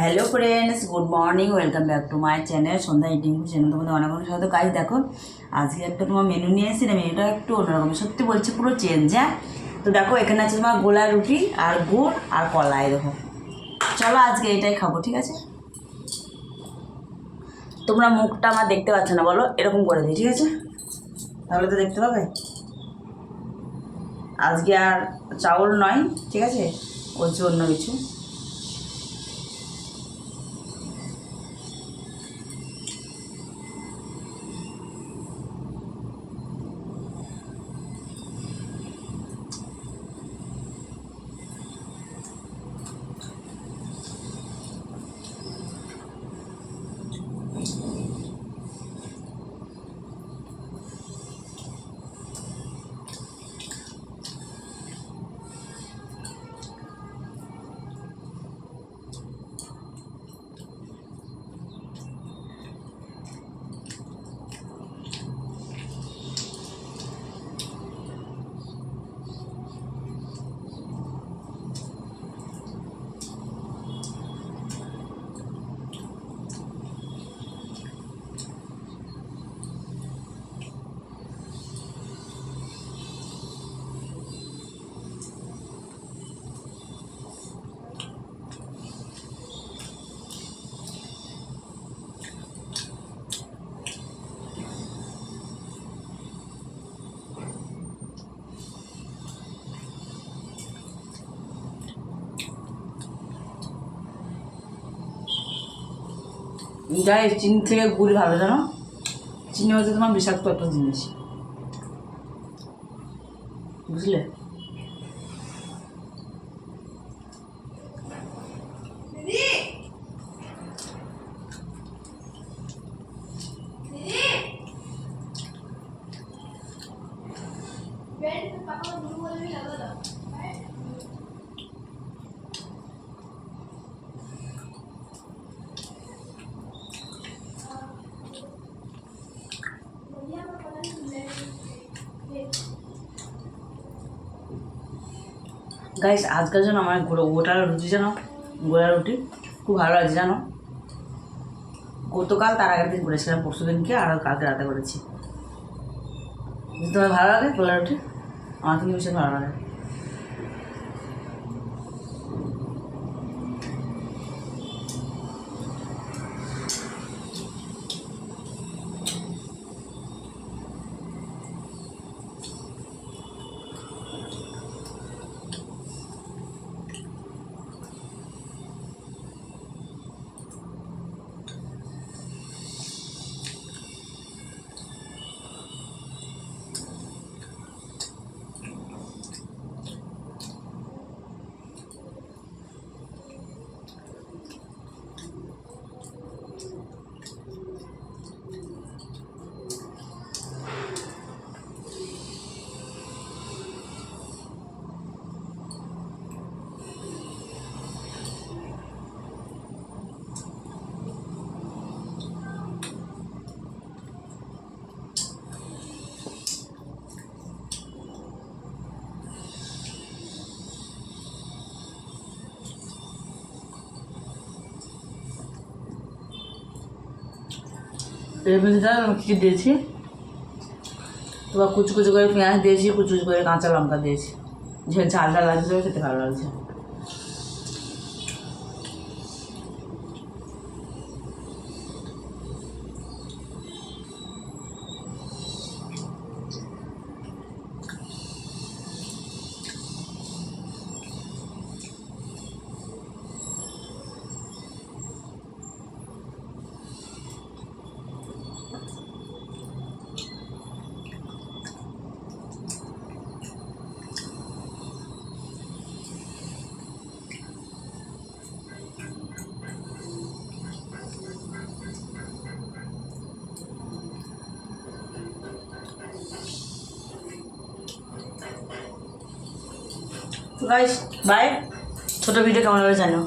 Hello friends good morning welcome back to my channel Sandhya eating channel তোমাদের অনেক অনেক সাথে কাজ দেখো, আজকে একটা তোমার মেনু নিয়ে এসেছি। না মেনুটা একটু অন্যরকম। সত্যি বলছি, পুরো চেঞ্জ হ্যাঁ? তো দেখো, এখানে আছে তোমার গোলা রুটি আর গুড় আর কলাই, দেখো। চলো, আজকে এটাই খাব, ঠিক আছে? তোমরা মুখটা আমার দেখতে পাচ্ছ না, বলো, এরকম করে দিই, ঠিক আছে? তাহলে তো দেখতে পাবে। আজকে আর চাউল নয়, ঠিক আছে? ওর জন্য কিছু। যাই চিনি থেকে গুড় ভালো জানো? চিনি হচ্ছে তোমার বিষাক্ত একটা জিনিস। বুঝলে? গাইস আজকাল যেন আমার গোটা রুটি জানো? গোলা রুটি। খুব ভালো লাগছে, জানো? গতকাল তার আগের দিন করেছিলাম, পরশু দিনকে, আর কালকে রাতে করেছি। তোমার ভালো লাগে গোলা রুটি? আমার কিন্তু ভীষণ ভালো লাগে। এর মধ্যে আমি কী দিয়েছি? তোমার কুচু কুচু করে পেঁয়াজ দিয়েছি, কুচু কুচু করে কাঁচা লঙ্কা দিয়েছি। ঝাল ঝালটা লাগছে খেতে ভালো লাগছে। গাইস বাই ছোটো ভিডিও কেমন হবে জানো?